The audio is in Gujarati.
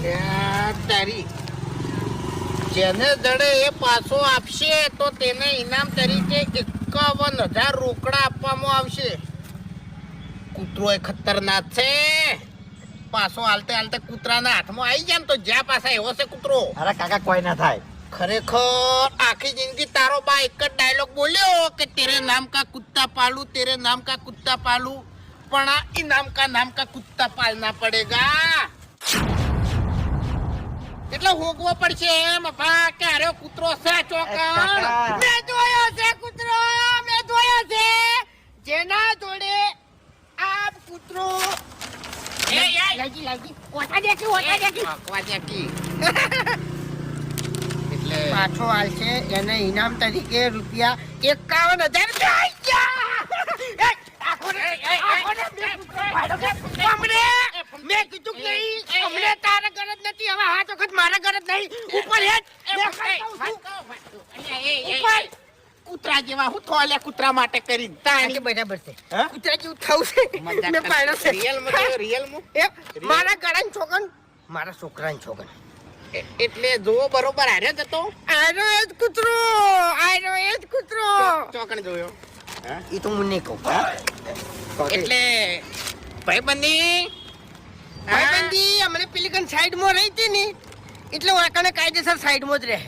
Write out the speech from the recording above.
તારી જેને દડે એ પાછો આપશે તો તેને ઇનામ તરીકે એકાવન હજાર રોકડા આપવામાં આવશે. કૂતરો એ ખતરનાક છે. પાછો હાલતે હાલતે કૂતરાના હાથમાં આવી જાય તો જ્યાં પાછા એવો છે કૂતરો. અરે કાકા કોઈ ના થાય. ખરેખર આખી જિંદગી તારો બા એક જ ડાયલોગ બોલ્યો કે તેરે નામ કા કુત્તા પાલું તેરે નામ કા કુત્તા પાલું. પણ આ ઇનામ કા નામ કા કુત્તા પાલના પડેગા. હોગવો પડશે એમ. બા કે અરે કૂતરો છે ચોકન મે જોયો છે કૂતરો મે જોયો છે. જેના જોડે આ કૂતરો એ એ. લાગી લાગી ઓટા દેખી ઓટા દેખી. ઓટા દેખી. એટલે પાછો આલશે એને ઇનામ તરીકે રૂપિયા એકાવન હજાર મેં કીધું કે અમને તારા ગરજ નથી હવે હાથ વખત મારા ગરજ નહીં. ઉપર છું. ઉપર. કૂતરા જેવા હું થોલે કૂતરા માટે કરી તાણી. બરાબર છે. કુતરા જેવું થવું છે. મેં પાડ્યો છે. રિયલમાં માં રિયલમાં માં? મારા ગળાની છોકન મારા છોકરાન છોકન એટલે જોવો બરોબર આર્યો જ હતો? આનો એ જ કૂતરો. આનો એ જ કૂતરો. ચોકણ જોયો. એ તો મને નહીં કહું. એટલે ભાઈબંધી ભાઈબંધી અમને પેલી કન સાઈડમાં રહી હતી ને એટલે વાંકાને કાયદેસર સાઈડમાં જ રહે.